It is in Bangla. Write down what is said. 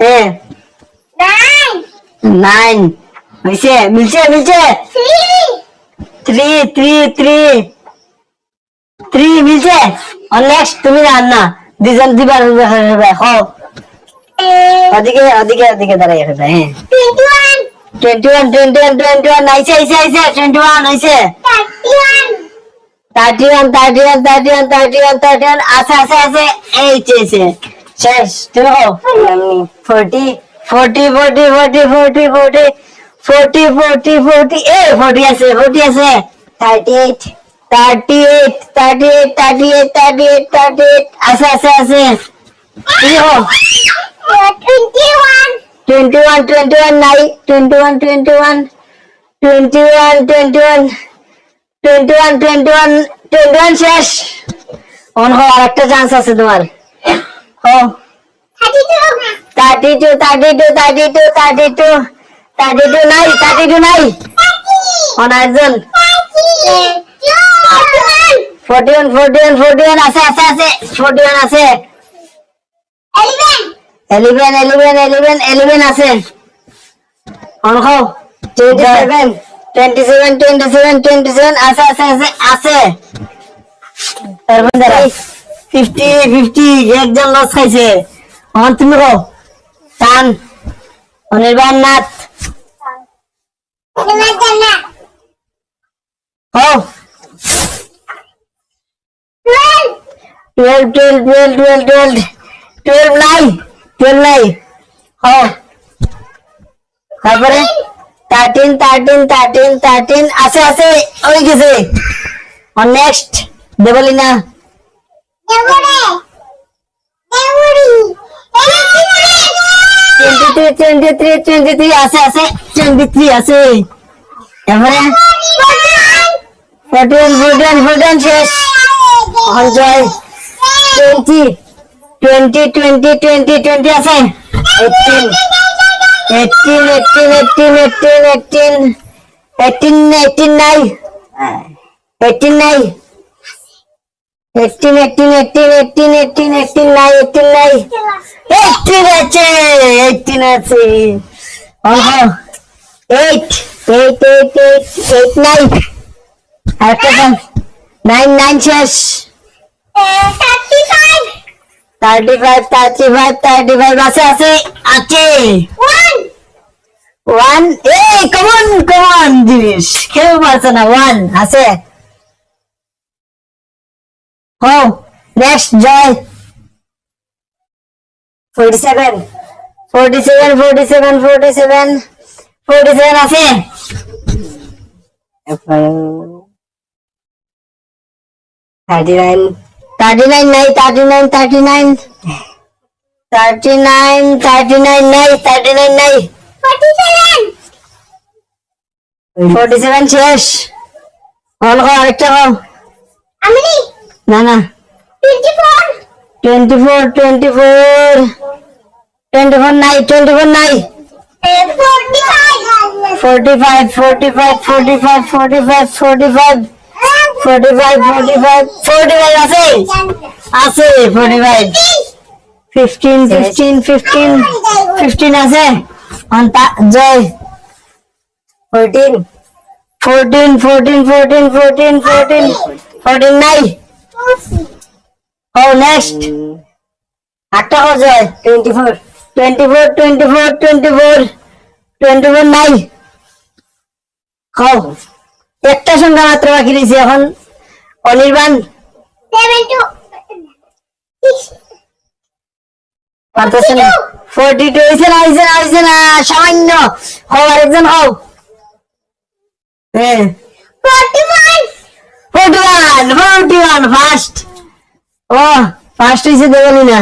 Nine. নাইন হয়েছে মিলছে মিলছে. থ্রি থ্রি থ্রি থ্রি মিলছে নেক্সট তুমি রান না দুজন দিবার হো। Eh, ওদিকে ওদিকে ওদিকে দাঁড়াই আছে হ্যাঁ। Twenty one twenty one twenty one আইসে আইসে আইসে টোয়েন্টি ওয়ান হয়েছে thirty one thirty one thirty one thirty one thirty one আছে আছে আছে। এই চেয়েছে। শেষ তুমি হো forty forty forty forty forty forty forty forty forty এ ফোরটি আছে ফোরটি আছে thirty eight thirty eight thirty eight thirty eight thirty eight thirty eight আছে আছে আছে তুমি হো Uh, Twenty-one. Twenty one twenty one নাই twenty one twenty one twenty one twenty one twenty one twenty one twenty one শেষ অন হো আরেকটা চান্স আছে তোমার 32 32 32 32 32 নাই 32 নাই। অনাজন 41 41 41 আছে আছে আছে। 41 আছে। 11 11 11 11 আছে। অনখো 27 27 27 27 আছে আছে আছে আছে। দাঁড়াই ফিফটি ফিফটি একজন লস খাইছে। আমার তুমি কো টান। অনির্বাণ নাথ তারপরে থার্টিন থার্টিন থার্টিন থার্টিন আছে আছে ওই গেছে। Next Debalina twenty three twenty three twenty three আছে আছে টোয়েন্টি থ্রি আছে তারপরে forty one forty one forty one শেষ Joy twenty twenty twenty twenty twenty আছে eighteen eighteen eighteen eighteen eighteen eighteen eighteen eighteen নাই এইটিন নাই eighteen eighteen eighteen eighteen eighteen eighteen নাই এইটিন নাই এইটিন আছে এইটিন আছে। Eight eight eight eight eight নাই আরেকটা নাইন নাইন শেষ thirty five thirty five thirty five আছে আছে আছে। ওয়ান এই কমন কমন জিনিস। কেউ পারছে না ওয়ান আছে। হো next Joy. Forty seven forty seven forty seven forty seven forty seven আছে? থার্টি নাইন থার্টি নাইন নাই thirty nine thirty nine thirty nine thirty nine নাই থার্টি নাইন নাই। ফোর্টি সেভেন শেষ। অল কর আরেকটা কর না না twenty four twenty four twenty four নাই টোয়েন্টি ফোর নাই. Forty five forty five forty five forty five forty five forty five forty five forty five আছে? আছে forty five fifteen fifteen fifteen fifteen আছে Joy. Fourteen fourteen fourteen fourteen fourteen fourteen fourteen নাই? ও নেক্সট আটটা হো Joy. Twenty four twenty four twenty four twenty four twenty four নাই খাও একটা সংখ্যা মাত্র বাকি রয়েছে এখন। অনির্বাণ। পারতেছে না ফোরটি টু হয়েছে না হয়েছে না হয়েছে না সামান্য। হও আরেকজন হও। হ্যাঁ। Forty one forty one first ও ফার্স্ট হয়েছে দেবলি না